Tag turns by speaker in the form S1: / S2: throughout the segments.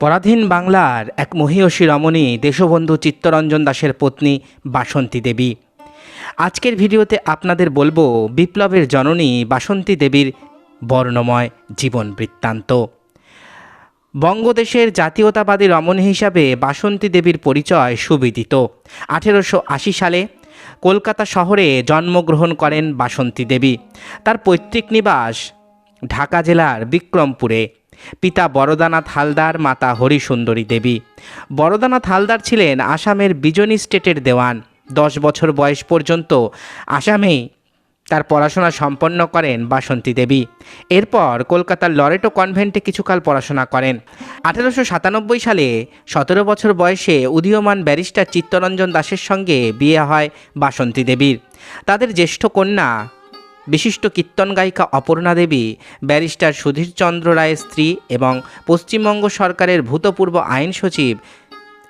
S1: পরাধীন বাংলার এক মহীয়সী রমণী দেশবন্ধু চিত্তরঞ্জন দাসের পত্নী বাসন্তী দেবী। আজকের ভিডিওতে আপনাদের বলব বিপ্লবের জননী বাসন্তী দেবীর বর্ণময় জীবন বৃত্তান্ত। বঙ্গদেশের জাতীয়তাবাদী রমণী হিসাবে বাসন্তী দেবীর পরিচয় সুবিদিত। আঠেরোশো আশি সালে কলকাতা শহরে জন্মগ্রহণ করেন বাসন্তী দেবী। তার পৈতৃক নিবাস ঢাকা জেলার বিক্রমপুরে। পিতা বরদানাথ হালদার, মাতা হরিসুন্দরী দেবী। বরদানাথ হালদার ছিলেন আসামের বিজনী স্টেটের দেওয়ান। দশ বছর বয়স পর্যন্ত আসামেই তার পড়াশোনা সম্পন্ন করেন বাসন্তী দেবী। এরপর কলকাতার লরেটো কনভেন্টে কিছুকাল পড়াশোনা করেন। আঠেরোশো সাতানব্বই সালে সতেরো বছর বয়সে উদীয়মান ব্যারিস্টার চিত্তরঞ্জন দাসের সঙ্গে বিয়ে হয় বাসন্তী দেবীর। তাদের জ্যেষ্ঠ কন্যা বিশিষ্ট কীর্তন গায়িকা অপর্ণা দেবী, ব্যারিস্টার সুধীরচন্দ্র রায়ের স্ত্রী এবং পশ্চিমবঙ্গ সরকারের ভূতপূর্ব আইন সচিব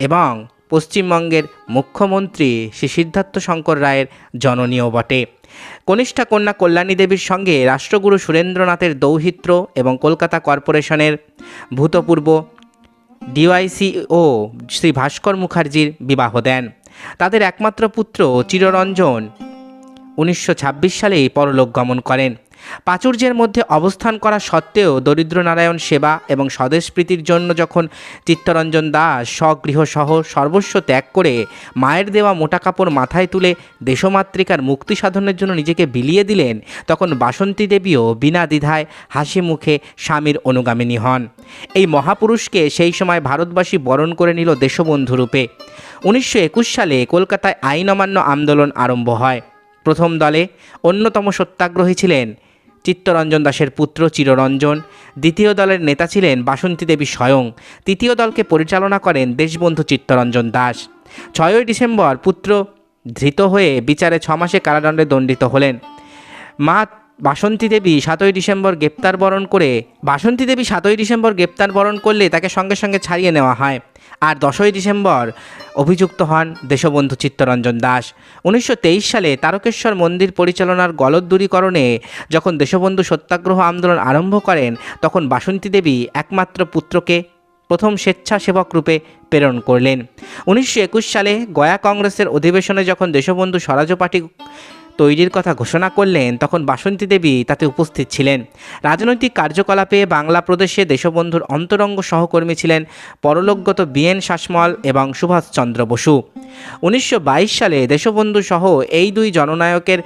S1: এবং পশ্চিমবঙ্গের মুখ্যমন্ত্রী শ্রী সিদ্ধার্থ শঙ্কর রায়ের জননীয় বটে। কনিষ্ঠা কন্যা কল্যাণী দেবীর সঙ্গে রাষ্ট্রগুরু সুরেন্দ্রনাথের দৌহিত্র এবং কলকাতা কর্পোরেশনের ভূতপূর্ব ডিওয়াইসি ও শ্রী ভাস্কর মুখার্জির বিবাহ দেন। তাদের একমাত্র পুত্র চিররঞ্জন উনিশশো সালেই পরলোক গমন করেন। প্রাচুর্যের মধ্যে অবস্থান করা সত্ত্বেও দরিদ্র নারায়ণ সেবা এবং স্বদেশপ্রীতির জন্য যখন চিত্তরঞ্জন দাস স্বগৃহসহ সর্বস্ব ত্যাগ করে মায়ের দেওয়া মোটা কাপড় মাথায় তুলে দেশমাতৃকার মুক্তি সাধনের জন্য নিজেকে বিলিয়ে দিলেন, তখন বাসন্তী দেবীও বিনা দ্বিধায় হাসি মুখে স্বামীর অনুগামিনী হন। এই মহাপুরুষকে সেই সময় ভারতবাসী বরণ করে নিল দেশবন্ধু রূপে। উনিশশো সালে কলকাতায় আইন অমান্য আন্দোলন আরম্ভ হয়। প্রথম দলে অন্যতম সত্যাগ্রহী ছিলেন চিত্তরঞ্জন দাসের পুত্র চিররঞ্জন। দ্বিতীয় দলের নেতা ছিলেন বাসন্তী দেবী স্বয়ং। তৃতীয় দলকে পরিচালনা করেন দেশবন্ধু চিত্তরঞ্জন দাস। ছয়ই ডিসেম্বর পুত্র ধৃত হয়ে বিচারে ছমাসে কারাদণ্ডে দণ্ডিত হলেন। মা বাসন্তী দেবী সাতই ডিসেম্বর গ্রেপ্তার বরণ করে, বাসন্তী দেবী সাতই ডিসেম্বর গ্রেপ্তার বরণ করলে তাকে সঙ্গে সঙ্গে ছাড়িয়ে নেওয়া হয়। আর দশই ডিসেম্বর অভিযুক্ত হন দেশবন্ধু চিত্তরঞ্জন দাস। উনিশশো তেইশ সালে তারকেশ্বর মন্দির পরিচালনার গলদ দূরীকরণে যখন দেশবন্ধু সত্যাগ্রহ আন্দোলন আরম্ভ করেন, তখন বাসন্তী দেবী একমাত্র পুত্রকে প্রথম স্বেচ্ছাসেবক রূপে প্রেরণ করলেন। উনিশশো একুশ সালে গয়া কংগ্রেসের অধিবেশনে যখন দেশবন্ধু স্বরাজ পার্টি তৈরির কথা ঘোষণা করলেন তখন বাসন্তী দেবী তাতে উপস্থিত ছিলেন। রাজনৈতিক কার্যকলাপে বাংলা প্রদেশে দেশবন্ধুর অন্তরঙ্গ সহকর্মী ছিলেন পরলোকগত বিএন শাসমল এবং সুভাষচন্দ্র বসু। উনিশশো বাইশ সালে দেশবন্ধু সহ এই দুই জননায়কের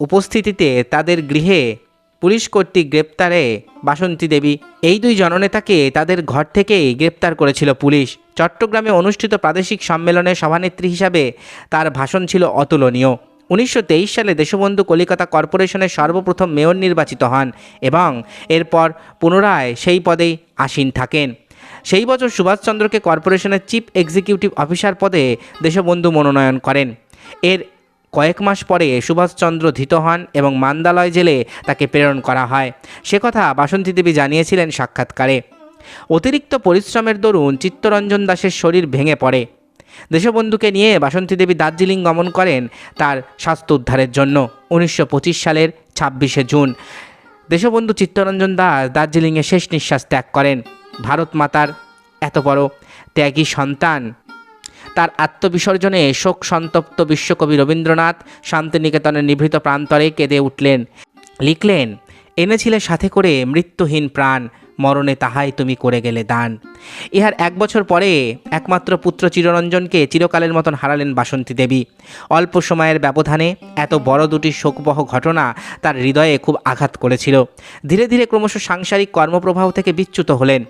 S1: উপস্থিতিতে তাদের গৃহে পুলিশ কর্তৃক গ্রেপ্তারে বাসন্তী দেবী। এই দুই জননেতাকে তাদের ঘর থেকেই গ্রেপ্তার করেছিল পুলিশ। চট্টগ্রামে অনুষ্ঠিত প্রাদেশিক সম্মেলনে সভানেত্রী হিসাবে তার ভাষণ ছিল অতুলনীয়। উনিশশো তেইশ সালে দেশবন্ধু কলিকাতা কর্পোরেশনের সর্বপ্রথম মেয়র নির্বাচিত হন এবং এরপর পুনরায় সেই পদেই আসীন থাকেন। সেই বছর সুভাষচন্দ্রকে কর্পোরেশনের চিফ এক্সিকিউটিভ অফিসার পদে দেশবন্ধু মনোনয়ন করেন। এর কয়েক মাস পরে সুভাষচন্দ্র ধৃত হন এবং মান্দালয় জেলে তাকে প্রেরণ করা হয়। সে কথা বাসন্তী দেবী জানিয়েছিলেন সাক্ষাৎকারে। অতিরিক্ত পরিশ্রমের দরুন চিত্তরঞ্জন দাসের শরীর ভেঙে পড়ে। দেশবন্ধুকে নিয়ে বাসন্তী দেবী দার্জিলিং গমন করেন তার স্বাস্থ্য উদ্ধারের জন্য উনিশশো পঁচিশ সালের ছাব্বিশে জুন। দেশবন্ধু চিত্তরঞ্জন দাস দার্জিলিংয়ে শেষ নিঃশ্বাস ত্যাগ করেন। ভারত মাতার এত বড় ত্যাগী সন্তান। তার আত্মবিসর্জনে শোক সন্তপ্ত বিশ্বকবি রবীন্দ্রনাথ শান্তিনিকেতনের নিভৃত প্রান্তরে কেঁদে উঠলেন। লিখলেন, এনেছিলে সাথে করে মৃত্যুহীন প্রাণ। মরণে তাহাই তুমি করে গেলে দান। ইহার এক বছর পরে একমাত্র পুত্র চিররঞ্জনকে চিরকালের মতন হারালেন বাসন্তী দেবী। অল্প সময়ের ব্যবধানে এত বড় দুটি শোকবহ ঘটনা তার হৃদয়ে খুব আঘাত করেছিল। ধীরে ধীরে ক্রমশ সাংসারিক কর্মপ্রবাহ থেকে বিচ্যুত হলেন।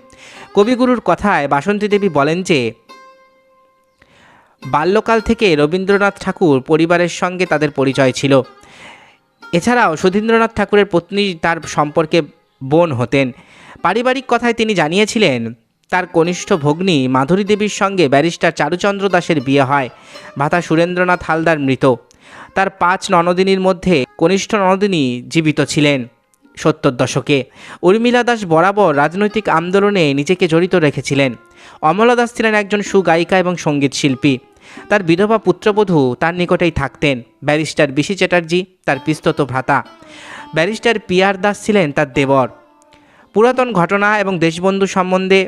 S1: কবিগুরুর কথায় বাসন্তী দেবী বলেন যে, বাল্যকাল থেকে রবীন্দ্রনাথ ঠাকুর পরিবারের সঙ্গে তাদের পরিচয় ছিল। এছাড়াও সুধীন্দ্রনাথ ঠাকুরের পত্নী তার সম্পর্কে বোন হতেন। পারিবারিক কথায় তিনি জানিয়েছিলেন, তার কনিষ্ঠ ভগ্নী মাধুরী দেবীর সঙ্গে ব্যারিস্টার চারুচন্দ্র দাসের বিয়ে হয়। ভাতা সুরেন্দ্রনাথ হালদার মৃত। তার পাঁচ ননদিনীর মধ্যে কনিষ্ঠ ননদিনী জীবিত ছিলেন সত্তর দশকে। উর্মিলা দাস বরাবর রাজনৈতিক আন্দোলনে নিজেকে জড়িত রেখেছিলেন। অমলা দাস ছিলেন একজন সুগায়িকা এবং সংগীত শিল্পী। তার বিধবা পুত্রবধূ তার নিকটেই থাকতেন। ব্যারিস্টার বিশি চ্যাটার্জি, তার পিস্তত ভ্রাতা। ব্যারিস্টার পিয়ার দাস ছিলেন তার দেবর। পুরাতন ঘটনা এবং দেশবন্ধু সম্বন্ধে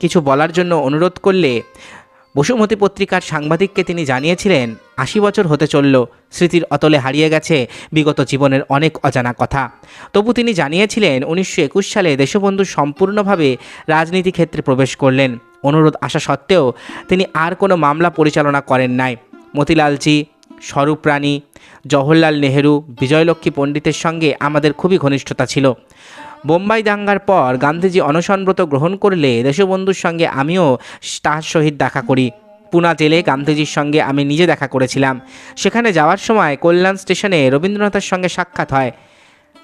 S1: কিছু বলার জন্য অনুরোধ করলে বসুমতী পত্রিকার সাংবাদিককে তিনি জানিয়েছিলেন, আশি বছর হতে চলল, স্মৃতির অতলে হারিয়ে গেছে বিগত জীবনের অনেক অজানা কথা। তবু তিনি জানিয়েছিলেন, উনিশশো একুশ সালে দেশবন্ধু সম্পূর্ণভাবে রাজনীতি ক্ষেত্রে প্রবেশ করলেন। অনুরোধ আসা সত্ত্বেও তিনি আর কোনো মামলা পরিচালনা করেন নাই। মতিলালজি, স্বরূপ রানী জওহরলাল নেহেরু, বিজয়লক্ষ্মী পণ্ডিতের সঙ্গে আমাদের খুবই ঘনিষ্ঠতা ছিল। বোম্বাই দাঙ্গার পর গান্ধীজি অনশনব্রত গ্রহণ করলে দেশবন্ধুর সঙ্গে আমিও তার সহিত দেখা করি। পুনা জেলে গান্ধীজির সঙ্গে আমি নিজে দেখা করেছিলাম। সেখানে যাওয়ার সময় কল্যাণ স্টেশনে রবীন্দ্রনাথের সঙ্গে সাক্ষাৎ হয়।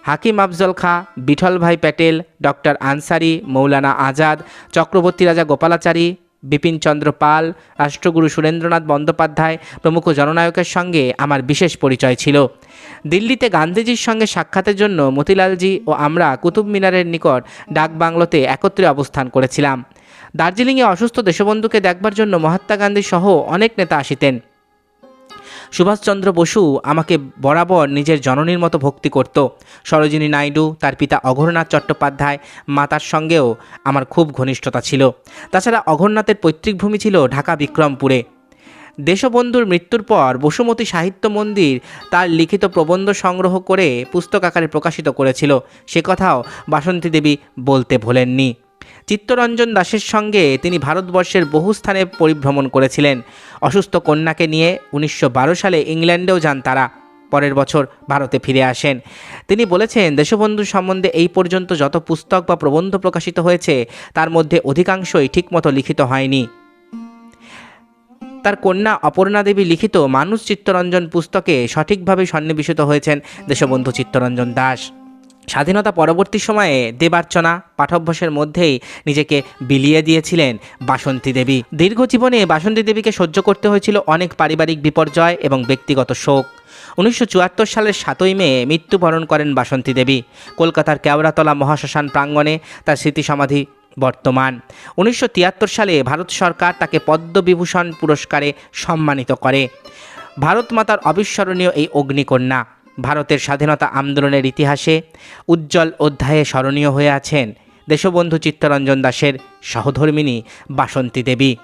S1: হাকিম আফজল খাঁ বিঠলভাই প্যাটেল, ডক্টর আনসারি, মৌলানা আজাদ, চক্রবর্তী রাজা গোপালাচারী বিপিন চন্দ্র পাল, রাষ্ট্রগুরু সুরেন্দ্রনাথ বন্দ্যোপাধ্যায় প্রমুখ জননায়কের সঙ্গে আমার বিশেষ পরিচয় ছিল। দিল্লিতে গান্ধীজির সঙ্গে সাক্ষাতের জন্য মতিলালজি ও আমরা কুতুব মিনারের নিকট ডাকবাংলোতে একত্রে অবস্থান করেছিলাম। দার্জিলিংয়ে অসুস্থ দেশবন্ধুকে দেখবার জন্য মহাত্মা গান্ধী সহ অনেক নেতা আসিতেন। সুভাষচন্দ্র বসু আমাকে বরাবর নিজের জননীর মতো ভক্তি করত। সরোজিনী নাইডু, তার পিতা অঘরনাথ চট্টোপাধ্যায়, মাতার সঙ্গেও আমার খুব ঘনিষ্ঠতা ছিল। তাছাড়া অঘরনাথের পৈতৃক ভূমি ছিল ঢাকা বিক্রমপুরে। দেশবন্ধুর মৃত্যুর পর বসুমতী সাহিত্য মন্দির তার লিখিত প্রবন্ধ সংগ্রহ করে পুস্তক আকারে প্রকাশিত করেছিল। সে কথাও বাসন্তী দেবী বলতে ভোলেননি। চিত্তরঞ্জন দাসের সঙ্গে তিনি ভারতবর্ষের বহু স্থানে পরিভ্রমণ করেছিলেন। অসুস্থ কন্যাকে নিয়ে উনিশশো বারো সালে ইংল্যান্ডেও যান তারা। পরের বছর ভারতে ফিরে আসেন। তিনি বলেছেন, দেশবন্ধু সম্বন্ধে এই পর্যন্ত যত পুস্তক বা প্রবন্ধ প্রকাশিত হয়েছে, তার মধ্যে অধিকাংশই ঠিকমতো লিখিত হয়নি। তার কন্যা অপর্ণা দেবী লিখিত মানুষ চিত্তরঞ্জন পুস্তকে সঠিকভাবে সন্নিবেশিত হয়েছেন দেশবন্ধু চিত্তরঞ্জন দাস। স্বাধীনতা পরবর্তী সময়ে দেবার্চনা পাঠভ্যাসের মধ্যেই নিজেকে বিলিয়ে দিয়েছিলেন বাসন্তী দেবী। দীর্ঘ জীবনে বাসন্তী দেবীকে সহ্য করতে হয়েছিল অনেক পারিবারিক বিপর্যয় এবং ব্যক্তিগত শোক। উনিশশো চুয়াত্তর সালের সাতই মে মৃত্যুবরণ করেন বাসন্তী দেবী। কলকাতার কেওড়াতলা মহাশ্মশান প্রাঙ্গণে তার স্মৃতি সমাধি বর্তমান। উনিশশো তিয়াত্তর সালে ভারত সরকার তাকে পদ্মবিভূষণ পুরস্কারে সম্মানিত করে। ভারত মাতার অবিস্মরণীয় এই অগ্নিকন্যা। ভারতের স্বাধীনতা আন্দোলনের ইতিহাসে উজ্জ্বল অধ্যায়ে স্মরণীয় হয়ে আছেন দেশবন্ধু চিত্তরঞ্জন দাসের সহধর্মিনী বাসন্তী দেবী।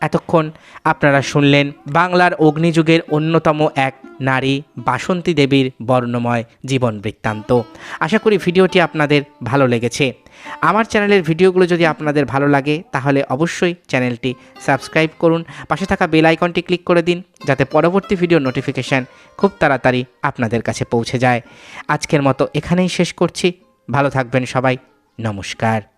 S1: এতক্ষণ আপনারা শুনলেন বাংলার অগ্নিযুগের অন্যতম এক নারী, বাসন্তী দেবীর বর্ণময় জীবন বৃত্তান্ত। আশা করি ভিডিওটি আপনাদের ভালো লেগেছে। আমার চ্যানেলের ভিডিওগুলো যদি আপনাদের ভালো লাগে, তাহলে অবশ্যই চ্যানেলটি সাবস্ক্রাইব করুন। পাশে থাকা বেল আইকনটি ক্লিক করে দিন, যাতে পরবর্তী ভিডিও নোটিফিকেশান খুব তাড়াতাড়ি আপনাদের কাছে পৌঁছে যায়। আজকের মতো এখানেই শেষ করছি। ভালো থাকবেন সবাই। নমস্কার।